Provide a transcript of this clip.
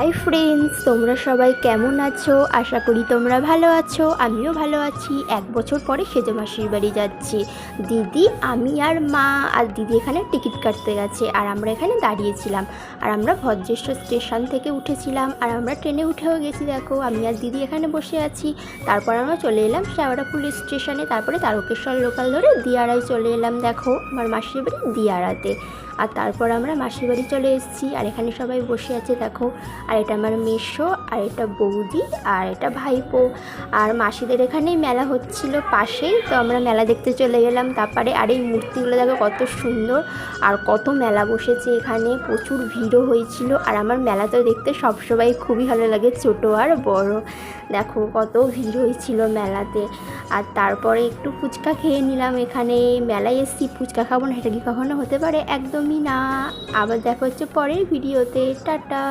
Hi friends তোমরা সবাই কেমন আছো? আশা করি তোমরা ভালো আছো, আমিও ভালো আছি। এক বছর পরে সেজে মাসির বাড়ি যাচ্ছি। দিদি, আমি আর মা, আর দিদি এখানে টিকিট কাটতে গেছে, আর আমরা এখানে দাঁড়িয়েছিলাম। আর আমরা ভদ্রেশ্বর স্টেশন থেকে উঠেছিলাম, আর আমরা ট্রেনে উঠেও গেছি, দেখো। আমি আর দিদি এখানে বসে আছি। তারপর আমরা চলে এলাম শেওড়াফুল স্টেশনে, তারপরে তারকেশ্বর লোকাল ধরে দিয়ারায় চলে এলাম, দেখো, আমার মাসির বাড়ি দিয়ারাতে। আর তারপর আমরা মাসির বাড়ি চলে এসেছি, আর এখানে সবাই বসে আছে, দেখো। আর এটা আমার মেশো আর এটা বৌদি, আর এটা ভাইপো। আর মাসিদের এখানেই মেলা হচ্ছিল পাশেই, তো আমরা মেলা দেখতে চলে গেলাম। তারপরে আর এই মূর্তিগুলো দেখো কত সুন্দর, আর কত মেলা বসেছে এখানে, প্রচুর ভিড়ও হয়েছিল। আর আমার মেলা তো দেখতে সবসময় খুবই ভালো লাগে, ছোটো আর বড়। দেখো কত ভিড় হয়েছিল মেলাতে। আর তারপরে একটু ফুচকা খেয়ে নিলাম এখানে। মেলায় এসেছি, ফুচকা খাব না, সেটা কি কখনো হতে পারে? একদমই না। আবার দেখা হচ্ছে পরের ভিডিওতে। টাটা!